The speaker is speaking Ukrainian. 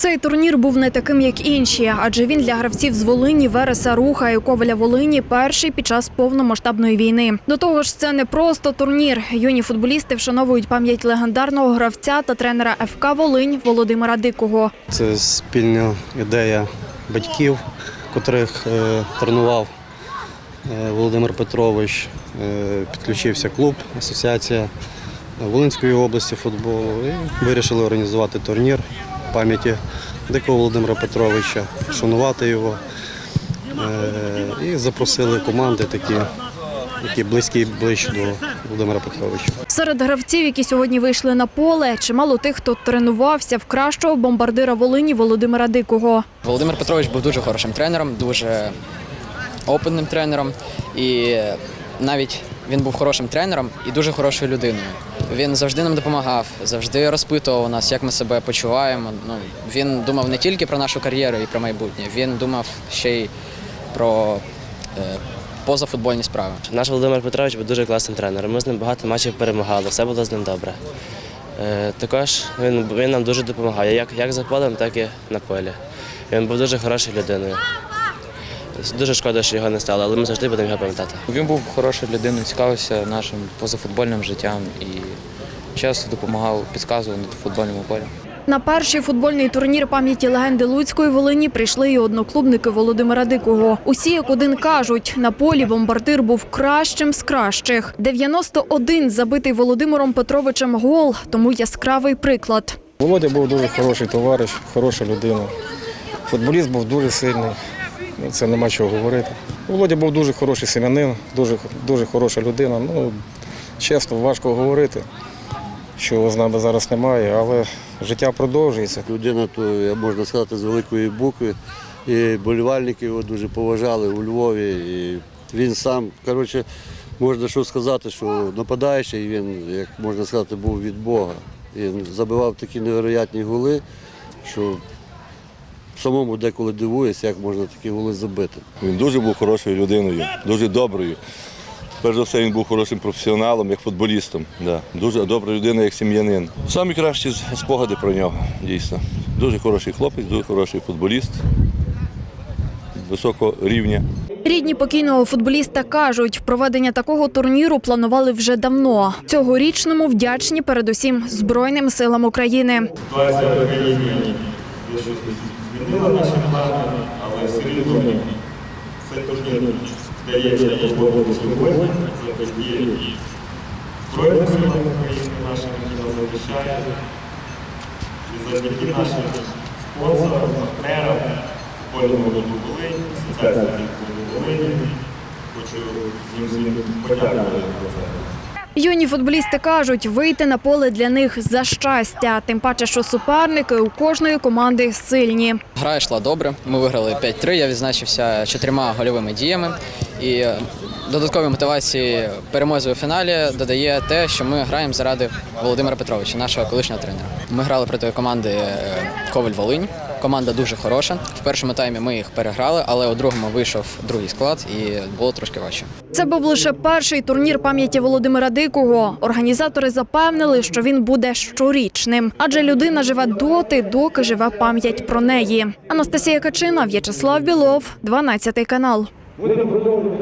Цей турнір був не таким, як інші, адже він для гравців з Волині, Вереса, Руха і Коваля Волині перший під час повномасштабної війни. До того ж, це не просто турнір. Юні футболісти вшановують пам'ять легендарного гравця та тренера ФК Волинь Володимира Дикого. Це спільна ідея батьків, котрих е, тренував е, Володимир Петрович. Е, підключився клуб, асоціація Волинської області футболу і вирішили організувати турнір пам'яті Дикого Володимира Петровича, шанувати його. Е, і запросили команди такі, які близькі ближче до Володимира Петровича. Серед гравців, які сьогодні вийшли на поле, чимало тих, хто тренувався в кращого бомбардира Волині Володимира Дикого. Володимир Петрович був дуже хорошим тренером, дуже опитним тренером. І навіть він був хорошим тренером і дуже хорошою людиною. Він завжди нам допомагав, завжди розпитував нас, як ми себе почуваємо. Ну, він думав не тільки про нашу кар'єру і про майбутнє, він думав ще й про е, позафутбольні справи. Наш Володимир Петрович був дуже класним тренером. Ми з ним багато матчів перемагали, все було з ним добре. Е, Також він, він нам дуже допомагає, як, як за полем, так і на полі. Він був дуже хорошою людиною. Дуже шкода, що його не стало, але ми завжди будемо його пам'ятати. Він був хорошою людиною, цікавився нашим позафутбольним життям і часто допомагав, підказував на футбольному полі. На перший футбольний турнір пам'яті легенди Луцької Волині прийшли і одноклубники Володимира Дикого. Усі як один кажуть, на полі бомбардир був кращим з кращих. 91 забитий Володимиром Петровичем гол, тому яскравий приклад. Володя був дуже хороший товариш, хороша людина. Футболіст був дуже сильний, це нема чого говорити. Володя був дуже хороший сім'янин, дуже, дуже хороша людина. Ну, чесно, важко говорити, що його з нами зараз немає, але життя продовжується. Людина, то можна сказати, з великої букви. І болівальники його дуже поважали у Львові. І він сам, коротше, можна що сказати, що нападаючий він, як можна сказати, був від Бога. Він забивав такі невероятні голи, що самому деколи дивуєшся, як можна такі голи забити. Він дуже був хорошою людиною, дуже доброю. Перш за все, він був хорошим професіоналом, як футболістом. Да. Дуже добра людина, як сім'янин. Самі кращі спогади про нього, дійсно. Дуже хороший хлопець, дуже хороший футболіст високого рівня. Рідні покійного футболіста кажуть, проведення такого турніру планували вже давно. Цьогорічному вдячні передусім Збройним силам України. Змінила наші плани, але все рівно це турнір дається свободу сьогодні, завдяки і Збройним силам України нашим, які нас захищають, і завдяки нашим спонсорам, партнерам, футбольному клубу Волинь, асоціації клубу Волині. Хочу їм подякувати за це. Юні футболісти кажуть, вийти на поле для них за щастя. Тим паче, що суперники у кожної команди сильні. Гра йшла добре. Ми виграли 5-3. Я відзначився чотирма гольовими діями. І додаткові мотивації перемоги у фіналі додає те, що ми граємо заради Володимира Петровича, нашого колишнього тренера. Ми грали проти команди е, Коваль Волинь. Команда дуже хороша. В першому таймі ми їх переграли, але у другому вийшов другий склад і було трошки важче. Це був лише перший турнір пам'яті Володимира Дикого. Організатори запевнили, що він буде щорічним, адже людина живе доти, доки живе пам'ять про неї. Анастасія Качина, В'ячеслав Білов, 12 канал.